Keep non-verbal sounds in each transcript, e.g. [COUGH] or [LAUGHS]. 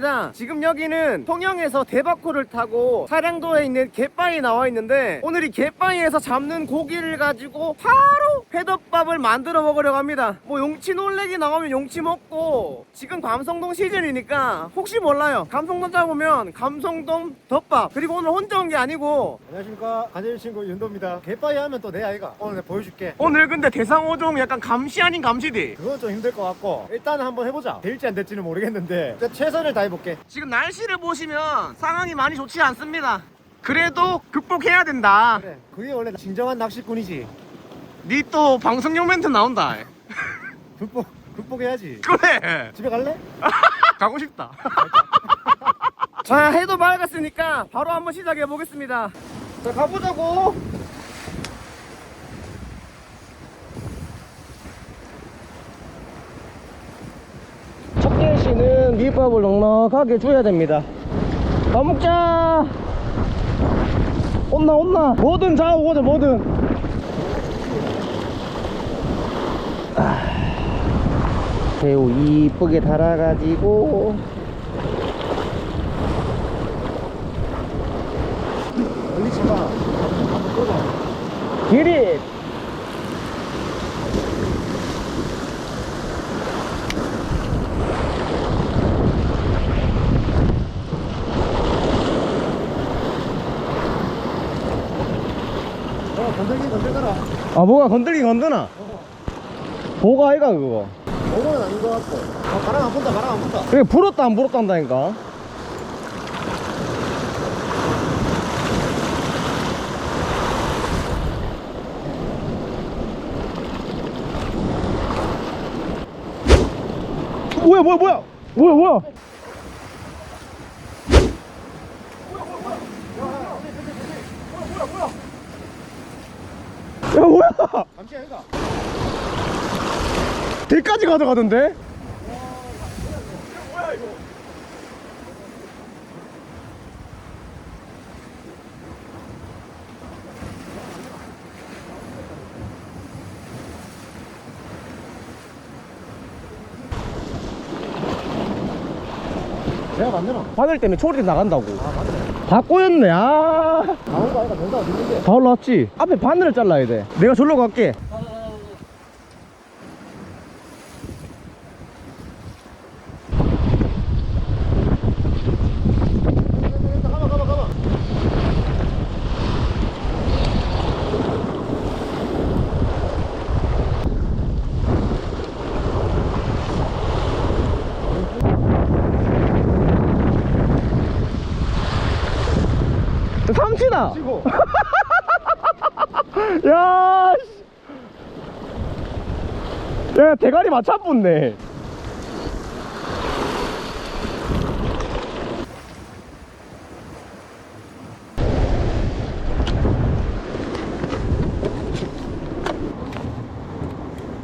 현재입니다. 지금 여기는 통영에서 대박호를 타고 차량도에 있는 갯바위 나와 있는데 오늘 이 갯바위에서 잡는 고기를 가지고 바로 회덮밥을 만들어 먹으려고 합니다. 뭐 용치 놀래기 나오면 용치 먹고. 지금 감성동 시즌이니까 혹시 몰라요. 감성동 잡으면 감성동 덮밥. 그리고 오늘 혼자 온 게 아니고. 안녕하십니까. 간일 친구 윤도입니다. 개빠이 하면 또 내 아이가. 오늘 내가 보여줄게. 오늘 근데 대상호종 약간 감시 아닌 감시디? 그건 좀 힘들 것 같고. 일단은 한번 해보자. 될지 안 될지는 모르겠는데. 일단 최선을 다해볼게. 지금 날씨를 보시면 상황이 많이 좋지 않습니다. 그래도 극복해야 된다. 그래. 그게 원래 진정한 낚시꾼이지 니 또 방송용 멘트 나온다. [LAUGHS] 극복 극복해야지 그래. 집에 갈래? [LAUGHS] 가고 싶다. [LAUGHS] 자, 해도 맑았으니까 바로 한번 시작해 보겠습니다. 자, 가보자고. 첫개 씨는 밑밥을 넉넉하게 줘야 됩니다. 밥 먹자. 온나 온나. 뭐든 잡아보자 뭐든. 새우 이쁘게 달아가지고. 걸리지 마 한번 끄봐 기릿 어 건들더라. 아 뭐가 건들긴 건드나 보가 아이가 그거? 오거는 아닌 것 같고 아 바람 안 분다 바람 안 분다. 그게 불었다 안 불었다 한다니까. 뭐야 뭐야 뭐야? 뭐야 뭐야? 야 뭐야? 잠시 아이가 대까지 가져가던데? 내가 만드나? 바늘 때문에 초리 나간다고. 아 맞네. 다 꼬였네. 아. 나온 거 아이가 된다 어딨는데. 다 올라왔지? 앞에 바늘을 잘라야 돼. 내가 절로 갈게 치고 [LAUGHS] 야, 씨. 야, 대가리 맞춰 붙네.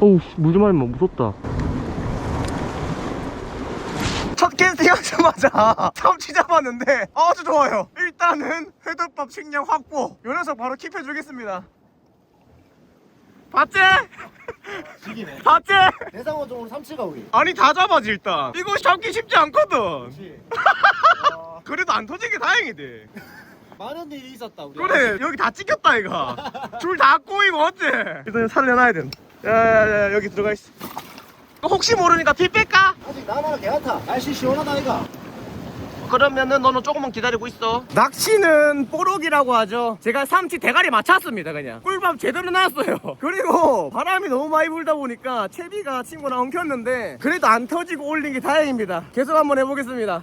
어우, 물좀 마면 무섭다. 첫 하자마자 삼치 잡았는데 아주 좋아요. 일단은 회덮밥 식량 확보. 요 녀석 바로 킵해주겠습니다. 봤지? 지기네 [LAUGHS] 봤지? 대상어종으로 삼치가 우리 아니 다 잡아지 일단. 이거 잡기 쉽지 않거든. 그렇지 와, [LAUGHS] 그래도 안 터지게 다행이지. [LAUGHS] 많은 일이 있었다 우리 그래 여기 다 찍혔다 이거. 줄 다 꼬이고 어째? 일단 살려놔야 된다. 야야야 여기 들어가 있어. 혹시 모르니까 피 뺄까? 아직 나만 개같아 날씨 시원하다 아이가 그러면은 너는 조금만 기다리고 있어. 낚시는 뽀록이라고 하죠. 제가 삼치 대가리 맞췄습니다, 그냥. 꿀밥 제대로 나왔어요. [LAUGHS] 그리고 바람이 너무 많이 불다 보니까 채비가 친구랑 엉켰는데 그래도 안 터지고 올린 게 다행입니다. 계속 한번 해보겠습니다.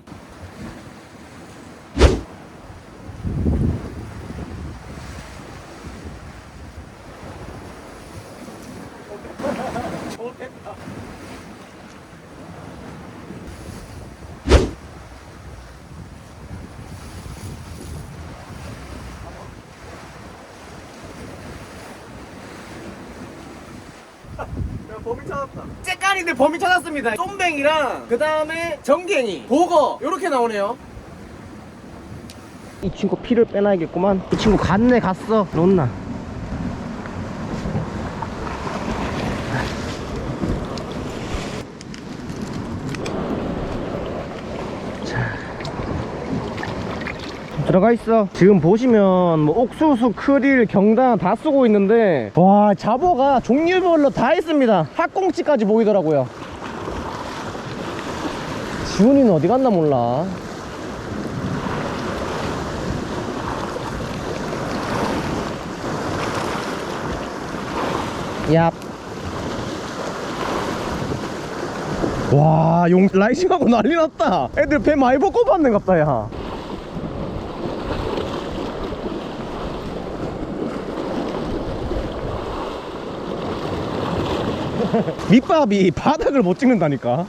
째까리들 범인 찾았습니다. 쏨뱅이랑 그 다음에 정갱이, 보거 이렇게 나오네요. 이 친구 피를 빼놔야겠구만. 이 친구 갔네 갔어. 놓나. 들어가 있어. 지금 보시면 뭐 옥수수 크릴 경단 다 쓰고 있는데 와 잡어가 종류별로 다 있습니다. 학꽁치까지 보이더라고요. 지훈이는 어디 갔나 몰라. 얍. 와, 용 라이싱하고 난리 났다. 애들 배 많이 벗고 봤네, 갑다, 야. [LAUGHS] 밑밥이 바닥을 못 찍는다니까.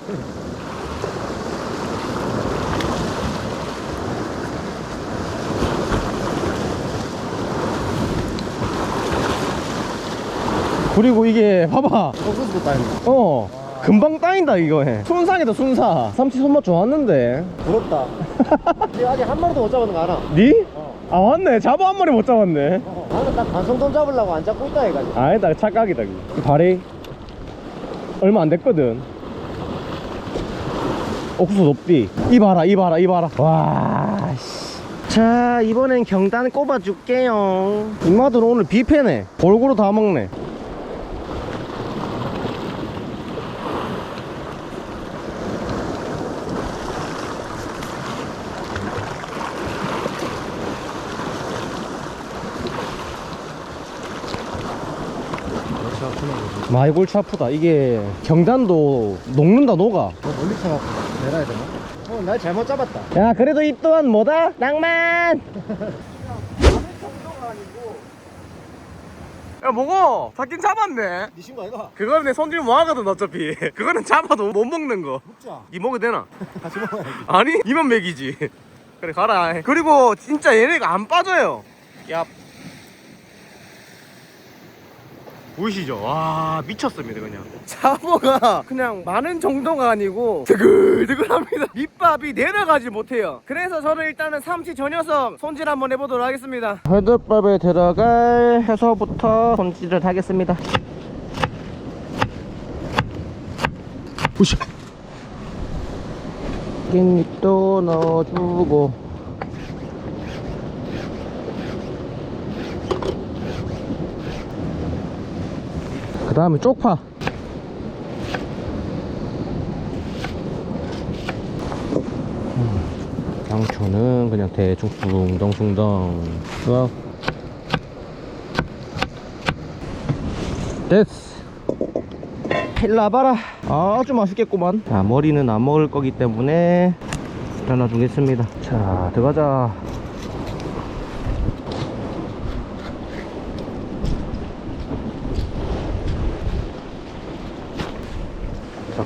그리고 이게 봐봐 옥수수도 따있네 어 금방 따인다 이거 해 순상이다 순사 삼치 손맛 좋았는데 부럽다 [LAUGHS] 근데 아직 한 마리도 못 잡았는 거 알아? 니? 어. 아 맞네 잡아 한 마리 못 잡았네 어. 나는 딱 반성돈 잡으려고 안 잡고 있다 해가지고 아니다 착각이다 이 발이 얼마 안 됐거든. 옥수수 높디 이 봐라 이 봐라 이 봐라. 와 씨. 자 이번엔 경단 꼽아줄게요. 임마들 오늘 뷔페네. 골고루 다 먹네 그렇지 아프나 보지 많이 골치 아프다. 이게 경단도 녹는다 녹아. 너 멀리 쳐갖고 내려야 되나? 어, 날 잘못 잡았다. 야 그래도 이 또한 뭐다? 낭만! 야 뭐고? 잡긴 잡았네. 니 친구 아이가? 그거는 내 손질 뭐 하거든 어차피. [LAUGHS] 그거는 잡아도 못 먹는 거. 먹자. 이 먹어도 되나? [LAUGHS] 같이 먹어야지. 아니 이만 먹이지. [LAUGHS] 그래 가라. 그리고 진짜 얘네가 안 빠져요. 야 보이시죠? 와 미쳤습니다 그냥. 잡어가 그냥 많은 정도가 아니고 드글드글합니다. 밑밥이 내려가지 못해요. 그래서 저는 일단은 삼치 저 녀석 손질 한번 해보도록 하겠습니다. 회덮밥에 들어갈 해서부터 손질을 하겠습니다. 보시. 깻잎도 넣어주고 그 다음에 쪽파. 음, 양초는 그냥 대충 숭덩숭덩 와 됐어. 일로 와봐라. 아주 맛있겠구만. 자 머리는 안 먹을 거기 때문에 잘라주겠습니다. 자 들어가자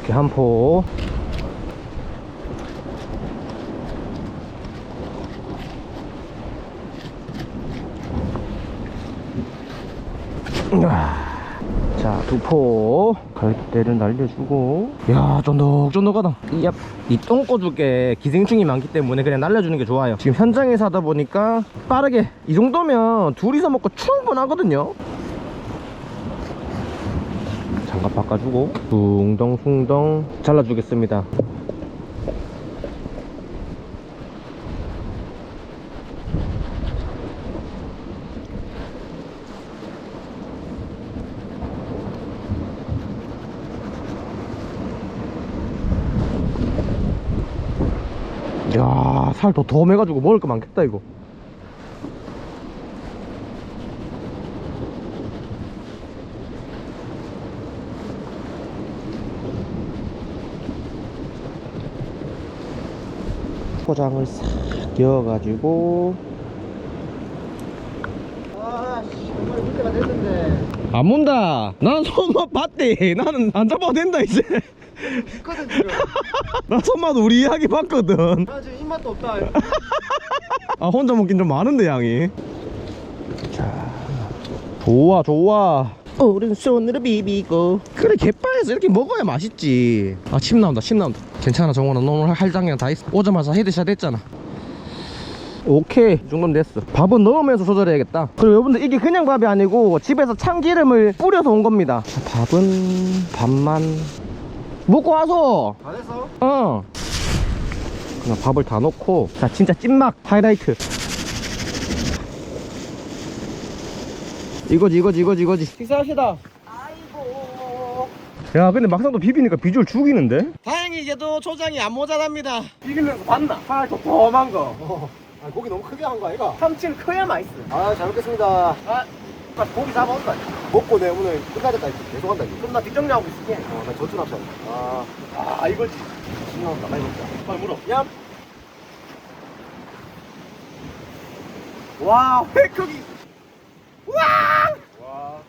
이렇게 한 포 자, 두 포. 갈대를 날려주고. 야, 쫀득쫀득하다. 얍. 이 똥꼬죽에 기생충이 많기 때문에 그냥 날려주는 게 좋아요. 지금 현장에서 하다 보니까 빠르게. 이 정도면 둘이서 먹고 충분하거든요. 바꿔주고. 숭덩숭덩 잘라주겠습니다. 야, 살더 덤해가지고 먹을 거 많겠다, 이거. 포장을 싹 끼워가지고. 아씨 정말 문제가 됐는데 안 문다! 난 손맛 봤대! 나는 안 잡아도 된다, 이제. 지금 [LAUGHS] 나 손맛 우리 이야기 봤거든. 나 지금 입맛도 없다 아 혼자 먹긴 좀 많은데 양이 자 좋아 좋아 오른손으로 비비고. 그래 갯바에서 이렇게 먹어야 맛있지. 아 침 나온다 침 나온다. 괜찮아 정원아. 너 오늘 할 장량 다 있어. 오자마자 헤드샷 했잖아. 오케이 이 정도면 됐어. 밥은 넣으면서 조절해야겠다. 그리고 여러분들 이게 그냥 밥이 아니고 집에서 참기름을 뿌려서 온 겁니다. 자, 밥은 밥만. 먹고 와서! 다 됐어? 어. 그냥 밥을 다 넣고. 자 진짜 찐막. 하이라이트 이거지 이거지 이거지 이거지 식사합시다 아이고 야 근데 막상 또 비비니까 비주얼 죽이는데? 다행히 이제도 초장이 안 모자랍니다 비비면서 봤나? 팔 도톰한 거 어. 아, 고기 너무 크게 한 거 아이가? 참치는 커야 맛있어 아, 잘 먹겠습니다. 아 고기 잡아온다 먹고 내 오늘 끝나겠다. 계속 한다. 이거. 그럼 나 뒷정리하고 있을게 어, 나 저쪽 앞서. 아, 아 이거지 신경 없다. 많이 먹자. 빨리 물어 얌 와, 회 크기. 와! 와.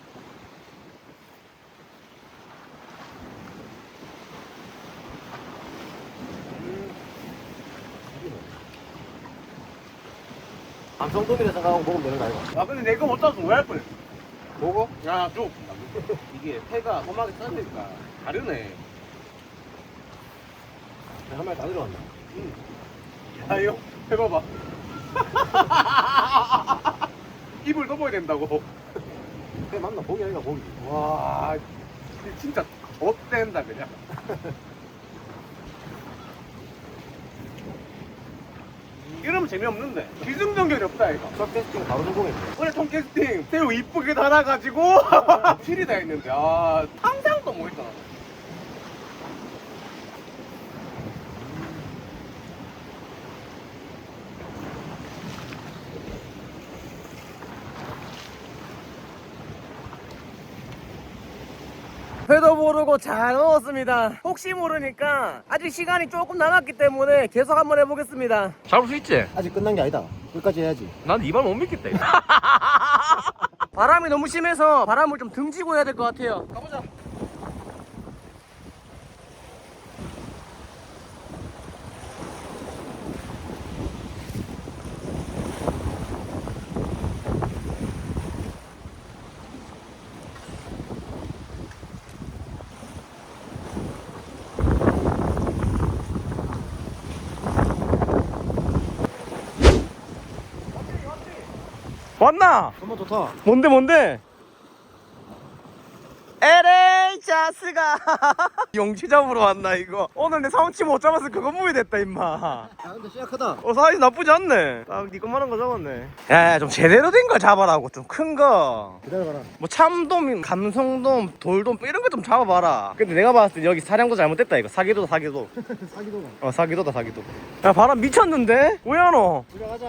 감성돔이라 생각하고 먹으면 되는 거 아이가? 아, 근데 내가 못 따서 오해할 뻔했어. 먹어? 야, 좀. 이게 회가 험하게 싸니까 다르네. 한 마리 다 들어간다. 야, 이거 해봐봐. [LAUGHS] 넘어야 된다고. 회 맞나? 고기 아이가 고기. 와, 진짜 좆된다, 그냥. 이러면 재미없는데. 기승전결이 없다, 이거. 첫 테스팅 바로 성공했네. 원래 통 캐스팅 새우 이쁘게 달아가지고 [LAUGHS] 필이 다 했는데 아 상상도 못했다 나. 회도 모르고 잘 넣었습니다 혹시 모르니까 아직 시간이 조금 남았기 때문에 계속 한번 해보겠습니다 잡을 수 있지? 아직 끝난 게 아니다. 끝까지 해야지. 난 이 말 못 믿겠다. [LAUGHS] 바람이 너무 심해서 바람을 좀 등지고 해야 될 것 같아요. 가보자. 왔나? 정말 좋다. 뭔데 뭔데? 자스가 [LAUGHS] 용치 잡으러 왔나 이거 오늘 내 상치 못 잡아서 그거 무이 됐다 임마 야, 근데 시작하다. 어 사이즈 나쁘지 않네 딱니 것만한 거 잡았네 야좀 제대로 된거 잡아라고 좀 큰거 기다려봐라. 뭐 참돔, 감성돔, 돌돔 뭐 이런 거 좀 잡아봐라 근데 내가 봤을 때 여기 사냥도 잘못됐다 이거 사기도다 사기도 [LAUGHS] 사기도가. 어 사기도다 사기도 야 바람 미쳤는데? 왜안와 집에 가자.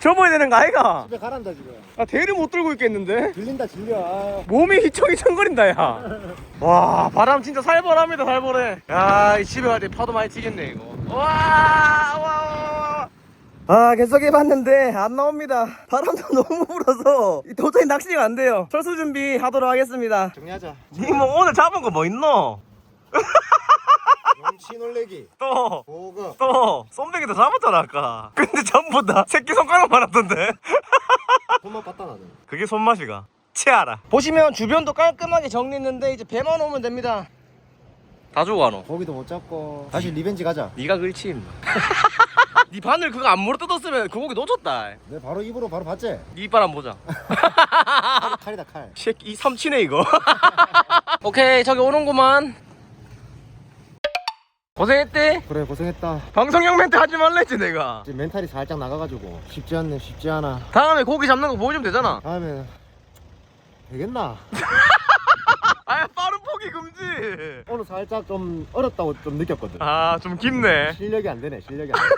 접어야 되는 거 아이가? 집에 가란다 지금. 아 대리 못 들고 있겠는데? 질린다 질려. 아. 몸이 휘청휘청거린다 야. [LAUGHS] 와 바람 진짜 살벌합니다 살벌해. 야이 집에 갈 때 파도 많이 튀겠네 이거. 와 와. 와. 아 계속 해봤는데 안 나옵니다. 바람도 [LAUGHS] 너무 불어서 도저히 낚시가 안 돼요. 철수 준비 하도록 하겠습니다. 정리하자. 님뭐 오늘 잡은 거 뭐 있노? [LAUGHS] 용치 놀래기. 또. 보급. 또 쏨뱅이도 잡았잖아 아까 근데 전부 다 새끼 손가락만 하던데 [LAUGHS] 손만 봤다 나는. 그게 손맛이가 치아라 보시면 주변도 깔끔하게 정리했는데 이제 배만 오면 됩니다 다 주고 가노 고기도 못 잡고. 다시 리벤지 가자. 네가 그렇지 임마 [LAUGHS] 네 바늘 그거 안 물어 뜯었으면 그 고기 놓쳤다 내 바로 입으로 바로 봤지? 네 이빨 안 보자 칼, [LAUGHS] 칼이다 칼. [LAUGHS] 새끼 이 삼치네 이거 오케이 저기 오는구만 고생했대 그래 고생했다. 방송용 멘트 하지 말랬지 내가 지금 멘탈이 살짝 나가가지고 쉽지 않네 쉽지 않아. 다음에 고기 잡는 거 보여주면 되잖아 다음에 되겠나? [LAUGHS] 아 빠른 포기 금지 오늘 살짝 좀 어렵다고 좀 느꼈거든. 아 좀 깊네 실력이 안 되네 실력이 안 [LAUGHS] 돼.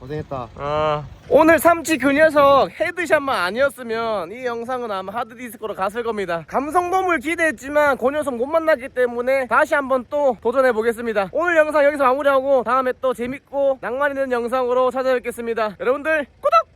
고생했다. 아. 오늘 삼치 그 녀석 헤드샷만 아니었으면 이 영상은 아마 하드디스크로 갔을 겁니다 감성돔을 기대했지만 그 녀석 못 만났기 때문에 다시 한번 또 도전해 보겠습니다 오늘 영상 여기서 마무리하고 다음에 또 재밌고 낭만 있는 영상으로 찾아뵙겠습니다 여러분들 구독!